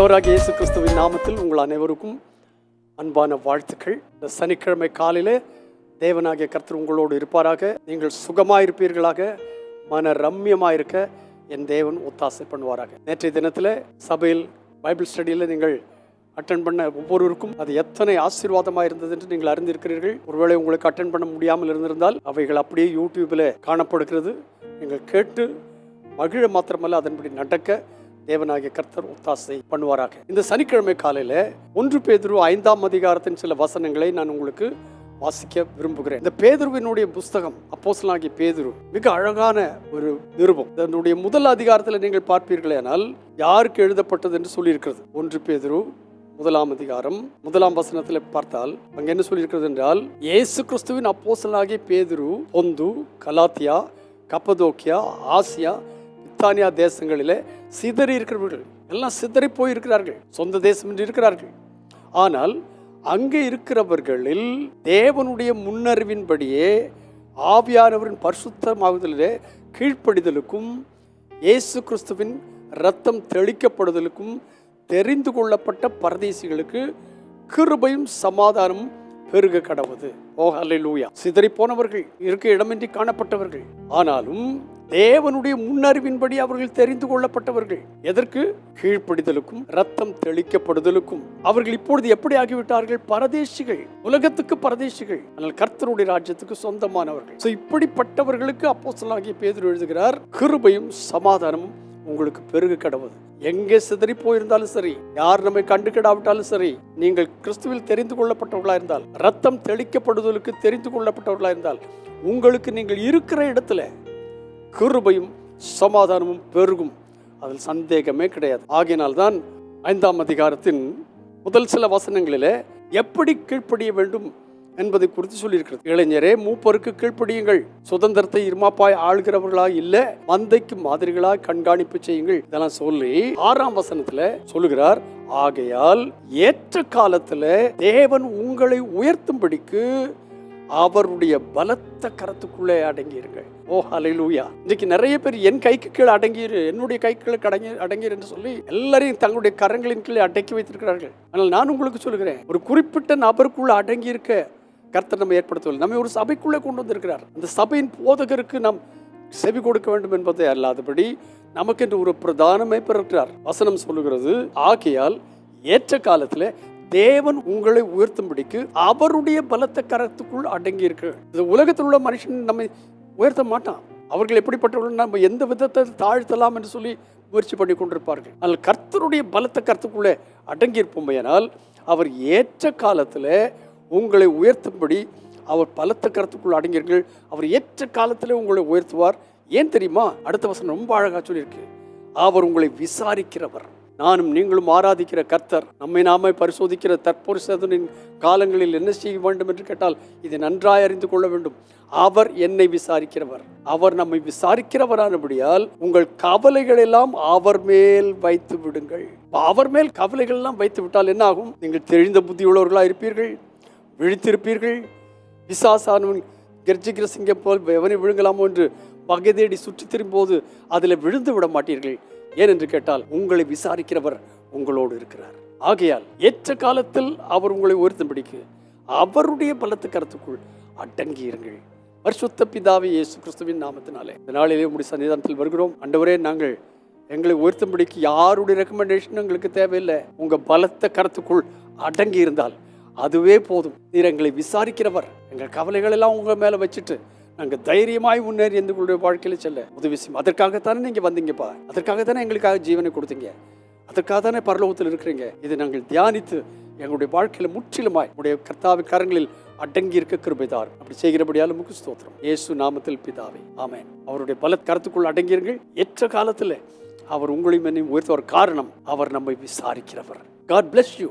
ஆண்டவராக இயேசு கிறிஸ்துவின் நாமத்தில் உங்கள் அனைவருக்கும் அன்பான வாழ்த்துக்கள். இந்த சனிக்கிழமை காலையிலே தேவனாகிய கர்த்தர் உங்களோடு இருப்பாராக. நீங்கள் சுகமாயிருப்பீர்களாக மன ரம்யமாயிருக்க என் தேவன் ஒத்தாசை பண்ணுவாராக. நேற்றைய தினத்தில் சபையில் பைபிள் ஸ்டடியில் நீங்கள் அட்டன் பண்ண ஒவ்வொருவருக்கும் அது எத்தனை ஆசீர்வாதமாக இருந்தது என்று நீங்கள் அறிந்திருக்கிறீர்கள். ஒருவேளை உங்களுக்கு அட்டன் பண்ண முடியாமல் இருந்திருந்தால் அவைகள் அப்படியே யூடியூபில் காணப்படுகிறது. நீங்கள் கேட்டு மகிழ மாத்திரமல்ல அதன்படி நடக்க தேவனாகிய கர்த்தர் ஒத்தாசை பண்ணுவாராக. இந்த சனிக்கிழமை காலையில் ஒன்று பேதுரு ஐந்தாம் அதிகாரத்தின் சில வசனங்களை நான் உங்களுக்கு வாசிக்க விரும்புகிறேன். இந்த பேதுருவினுடைய புஸ்தகம் அப்போஸ்தலனாகிய பேதுரு மிக அழகான ஒரு நிருபம். இதனுடைய முதல் அதிகாரத்தில் நீங்கள் பார்ப்பீர்களேனால் யாருக்கு எழுதப்பட்டது என்று சொல்லியிருக்கிறது? ஒன்று பேதுரு முதலாம் அதிகாரம் முதலாம் வசனத்தில் பார்த்தால் அங்கே என்ன சொல்லியிருக்கிறது என்றால் இயேசு கிறிஸ்துவின் அப்போஸ்தலனாகிய பேதுரு பொந்து கலாத்தியா கப்பதோக்கியா ஆசியா இத்தானியா தேசங்களிலே சிதறி இருக்கிறவர்கள். எல்லாம் சிதறி போயிருக்கிறார்கள். சொந்த தேசம் என்று இருக்கிறார்கள். ஆனால் அங்கே இருக்கிறவர்களில் தேவனுடைய முன்னறிவின்படியே ஆவியானவரின் பரிசுத்தமாகுதலிலே கீழ்ப்படிதலுக்கும் இயேசு கிறிஸ்துவின் ரத்தம் தெளிக்கப்படுதலுக்கும் தெரிந்து கொள்ளப்பட்ட பரதேசிகளுக்கு கிருபையும் சமாதானமும் பெருக கடவுது. ஓ ஹalleluya. சிதறி போனவர்கள் இருக்க இடமின்றி காணப்பட்டவர்கள். ஆனாலும் தேவனுடைய முன்னறிவின்படி அவர்கள் தெரிந்து கொள்ளப்பட்டவர்கள். எதற்கு? கீழ்ப்படிதலுக்கும் ரத்தம் தெளிக்கப்படுதலுக்கும். அவர்கள் இப்பொழுது எப்படி ஆகிவிட்டார்கள்? பரதேசிகள். உலகத்துக்கு பரதேசிகள். ஆனால் கர்த்தருடைய ராஜ்யத்துக்கு சொந்தமானவர்கள். ஸோ இப்படிப்பட்டவர்களுக்கு சொல்லாகிய பேதர் எழுதுகிறார் கிருபையும் சமாதானமும் உங்களுக்கு பெருக கடவுது. எங்கே சிதறி போயிருந்தாலும் சரி யார் நம்மை கண்டுகிடாவிட்டாலும் சரி நீங்கள் கிறிஸ்துவில் தெரிந்து கொள்ளப்பட்டவர்களா இருந்தால் ரத்தம் தெளிக்கப்படுதலுக்கு தெரிந்து கொள்ளப்பட்டவர்களா இருந்தால் உங்களுக்கு நீங்கள் இருக்கிற இடத்துல கிருபையும் சமாதானமும் பெருகும். அதில் சந்தேகமே கிடையாது. ஆகையினால்தான் ஐந்தாம் அதிகாரத்தின் முதல் சில வசனங்களிலே எப்படி கீழ்ப்படிய வேண்டும் என்பதை குறித்து சொல்லியிருக்கிறது. இளைஞரே மூப்பருக்கு கீழ்ப்படியுங்கள். சுதந்திரத்தை இருமாப்பாய் ஆளுகிறவர்களாய் இல்ல மந்தைக்கு மாதிரிகளாக கண்காணிப்பு செய்யுங்கள். இதெல்லாம் சொல்லி ஆறாம் வசனத்துல சொல்லுகிறார் ஆகையால் ஏற்ற காலத்துல தேவன் உங்களை உயர்த்தும்படிக்கு அவருடைய பலத்த கரத்துக்குள்ளே அடங்கியிருங்கள். ஓ ஹalleluya. இன்னைக்கு நிறைய பேர் என் கைக்கு கீழே அடங்கியிரு என்னுடைய கைக்கு கீழே அடங்கி அடங்கியிரு என்று சொல்லி எல்லாரையும் தங்களுடைய கரங்களின் கீழே அடக்கி வைத்திருக்கிறார்கள். ஆனால் நான் உங்களுக்கு சொல்லுகிறேன் ஒரு குறிப்பிட்ட நபருக்குள்ள அடங்கி இருக்க கர்த்தர் நம்ம ஏற்படுத்தவில்லை. நம்மை ஒரு சபைக்குள்ளே கொண்டு வந்திருக்கிறார். அந்த சபையின் போதகருக்கு நாம் செவி கொடுக்க வேண்டும் என்பதை அல்லாதபடி நமக்கென்று ஒரு பிரதானமே பிறக்கிறார். வசனம் சொல்லுகிறது ஆகையால் ஏற்ற காலத்தில் தேவன் உங்களை உயர்த்தும்படிக்கு அவருடைய பலத்த கரத்துக்குள் அடங்கி இருக்கு இந்த உலகத்தில் உள்ள மனுஷன் நம்மை உயர்த்த மாட்டான். அவர்கள் எப்படிப்பட்டவர்கள் நம்ம எந்த விதத்தை தாழ்த்தலாம் என்று சொல்லி முயற்சி பண்ணி கொண்டிருப்பார்கள். ஆனால் கர்த்தருடைய பலத்த கருத்துக்குள்ளே அடங்கியிருப்போம் இருப்போமையானால் அவர் ஏற்ற காலத்தில் உங்களை உயர்த்தும்படி அவர் பலத்த கருத்துக்குள் அடங்கியிருங்கள். அவர் ஏற்ற காலத்தில் உங்களை உயர்த்துவார். ஏன் தெரியுமா? அடுத்த வசனம் ரொம்ப அழகாக சொல்லியிருக்கு. அவர் உங்களை விசாரிக்கிறவர். நானும் நீங்களும் ஆராதிக்கிற கர்த்தர். நம்மை நாமே பரிசோதிக்கிற தற்பொருசதனின் காலங்களில் என்ன செய்ய வேண்டும் என்று கேட்டால் இதை நன்றாய் அறிந்து கொள்ள வேண்டும். அவர் என்னை விசாரிக்கிறவர். அவர் நம்மை விசாரிக்கிறவரானபடியால் உங்கள் கவலைகள் எல்லாம் அவர் மேல் வைத்து விடுங்கள் அவர் மேல் கவலைகள் எல்லாம் வைத்து விட்டால் என்ன ஆகும்? நீங்கள் தெரிந்த புத்தியுள்ளவர்களாக இருப்பீர்கள் விழித்திருப்பீர்கள். விசாசானவன் கர்ஜிக்கிற சிங்கம் போல் எவனை விழுங்கலாமோ என்று பகை தேடி சுற்றி திரும்போது அதில் விழுந்து விட மாட்டீர்கள். ஏனென்று கேட்டால் உங்களை விசாரிக்கிறவர் உங்களோடு இருக்கிறார். ஆகையால் ஏற்ற காலத்தில் அவர் உங்களை உயர்த்தும்படிக்கு அவருடைய பலத்து கருத்துக்குள் அடங்கி இருங்கள் பரிசுத்த பிதாவே இயேசு கிறிஸ்துவின் நாமத்தினாலே. இந்த நாளிலே உடைய சன்னிதானத்தில் வருகிறோம். அண்டவரே நாங்கள் எங்களை உயர்த்தும்படிக்கு யாருடைய ரெக்கமெண்டேஷன் எங்களுக்கு தேவையில்லை. உங்கள் பலத்த கருத்துக்குள் அடங்கி இருந்தால் அதுவே போதும். நீர் எங்களை விசாரிக்கிறவர் எங்கள் கவலைகள் எல்லாம் உங்கள் மேலே வச்சுட்டு நாங்கள் தைரியமாய் முன்னேறி எங்களுடைய வாழ்க்கையில் செல்ல உதவி செய்யும். அதற்காகத்தானே நீங்கள் வந்தீங்கப்பா அதற்காக தானே எங்களுக்காக ஜீவனை கொடுத்தீங்க. அதற்காக தானே பரலோகத்தில் இருக்கிறீங்க. இதை நாங்கள் தியானித்து எங்களுடைய வாழ்க்கையில் முற்றிலுமாய் உடைய கர்த்தாவி கரங்களில் அடங்கி இருக்க கிருபைதார். அப்படி செய்கிறபடியால் முக்கு ஸ்தோத்திரம். இயேசு நாமத்தில் பிதாவே. ஆமென். அவருடைய பல கருத்துக்குள் அடங்கியிருங்கள். ஏற்ற காலத்தில் அவர் உங்களையும் என்னையும் உயர்த்துவார். காரணம் அவர் நம்மை விசாரிக்கிறவர். God bless you